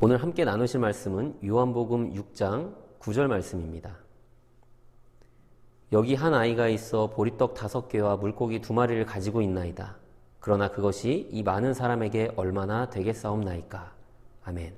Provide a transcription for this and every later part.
오늘 함께 나누실 말씀은 요한복음 6장 9절 말씀입니다. 여기 한 아이가 있어 보리떡 다섯 개와 물고기 두 마리를 가지고 있나이다. 그러나 그것이 이 많은 사람에게 얼마나 되겠사옵나이까. 아멘.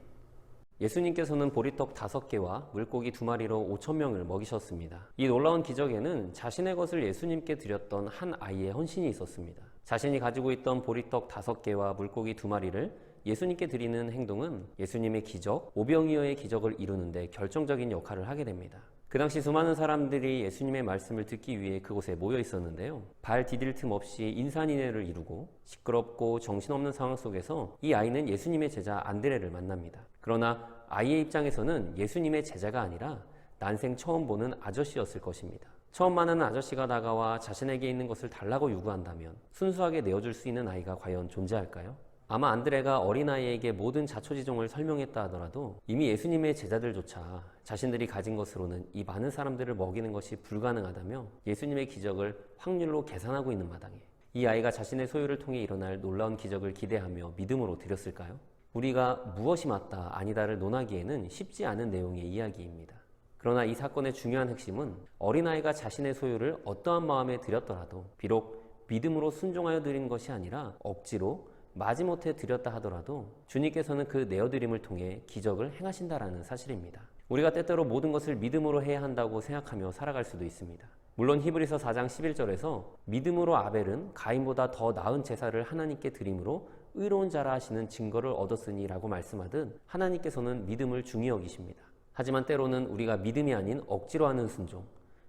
예수님께서는 보리떡 다섯 개와 물고기 두 마리로 오천 명을 먹이셨습니다. 이 놀라운 기적에는 자신의 것을 예수님께 드렸던 한 아이의 헌신이 있었습니다. 자신이 가지고 있던 보리떡 다섯 개와 물고기 두 마리를 예수님께 드리는 행동은 예수님의 기적, 오병이어의 기적을 이루는데 결정적인 역할을 하게 됩니다. 그 당시 수많은 사람들이 예수님의 말씀을 듣기 위해 그곳에 모여 있었는데요. 발 디딜 틈 없이 인산인해를 이루고 시끄럽고 정신없는 상황 속에서 이 아이는 예수님의 제자 안드레를 만납니다. 그러나 아이의 입장에서는 예수님의 제자가 아니라 난생 처음 보는 아저씨였을 것입니다. 처음 만나는 아저씨가 다가와 자신에게 있는 것을 달라고 요구한다면 순수하게 내어줄 수 있는 아이가 과연 존재할까요? 아마 안드레가 어린아이에게 모든 자초지종을 설명했다 하더라도 이미 예수님의 제자들조차 자신들이 가진 것으로는 이 많은 사람들을 먹이는 것이 불가능하다며 예수님의 기적을 확률로 계산하고 있는 마당에 이 아이가 자신의 소유를 통해 일어날 놀라운 기적을 기대하며 믿음으로 드렸을까요? 우리가 무엇이 맞다, 아니다를 논하기에는 쉽지 않은 내용의 이야기입니다. 그러나 이 사건의 중요한 핵심은 어린아이가 자신의 소유를 어떠한 마음에 드렸더라도 비록 믿음으로 순종하여 드린 것이 아니라 억지로 마지못해 드렸다 하더라도 주님께서는 그 내어드림을 통해 기적을 행하신다라는 사실입니다. 우리가 때때로 모든 것을 믿음으로 해야 한다고 생각하며 살아갈 수도 있습니다. 물론 히브리서 4장 11절에서 믿음으로 아벨은 가인보다 더 나은 제사를 하나님께 드림으로 의로운 자라 하시는 증거를 얻었으니라고 말씀하듯 하나님께서는 믿음을 중히 여기십니다. 하지만 때로는 우리가 믿음이 아닌 억지로 하는 순종,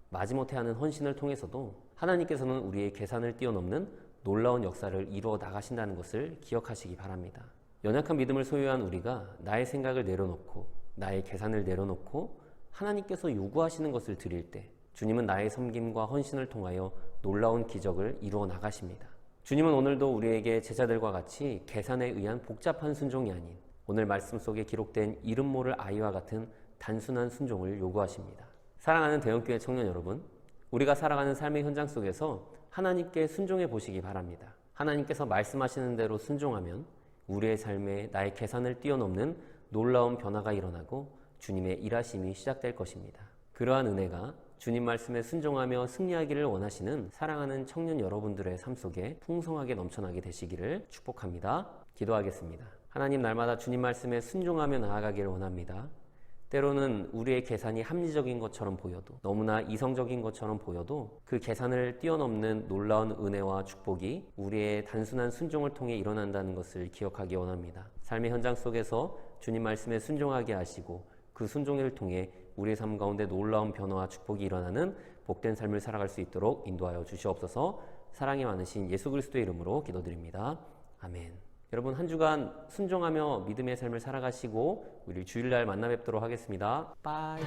마지못해 하는 헌신을 통해서도 하나님께서는 우리의 계산을 뛰어넘는 놀라운 역사를 이루어 나가신다는 것을 기억하시기 바랍니다. 연약한 믿음을 소유한 우리가 나의 생각을 내려놓고 나의 계산을 내려놓고 하나님께서 요구하시는 것을 드릴 때 주님은 나의 섬김과 헌신을 통하여 놀라운 기적을 이루어 나가십니다. 주님은 오늘도 우리에게 제자들과 같이 계산에 의한 복잡한 순종이 아닌 오늘 말씀 속에 기록된 이름 모를 아이와 같은 단순한 순종을 요구하십니다. 사랑하는 대형교회 청년 여러분, 우리가 살아가는 삶의 현장 속에서 하나님께 순종해 보시기 바랍니다. 하나님께서 말씀하시는 대로 순종하면 우리의 삶에 나의 계산을 뛰어넘는 놀라운 변화가 일어나고 주님의 일하심이 시작될 것입니다. 그러한 은혜가 주님 말씀에 순종하며 승리하기를 원하시는 사랑하는 청년 여러분들의 삶 속에 풍성하게 넘쳐나게 되시기를 축복합니다. 기도하겠습니다. 하나님 날마다 주님 말씀에 순종하며 나아가기를 원합니다. 때로는 우리의 계산이 합리적인 것처럼 보여도 너무나 이성적인 것처럼 보여도 그 계산을 뛰어넘는 놀라운 은혜와 축복이 우리의 단순한 순종을 통해 일어난다는 것을 기억하기 원합니다. 삶의 현장 속에서 주님 말씀에 순종하게 하시고 그 순종을 통해 우리의 삶 가운데 놀라운 변화와 축복이 일어나는 복된 삶을 살아갈 수 있도록 인도하여 주시옵소서 사랑이 많으신 예수 그리스도의 이름으로 기도드립니다. 아멘. 여러분 한 주간 순종하며 믿음의 삶을 살아가시고 우리 주일날 만나 뵙도록 하겠습니다. 빠이.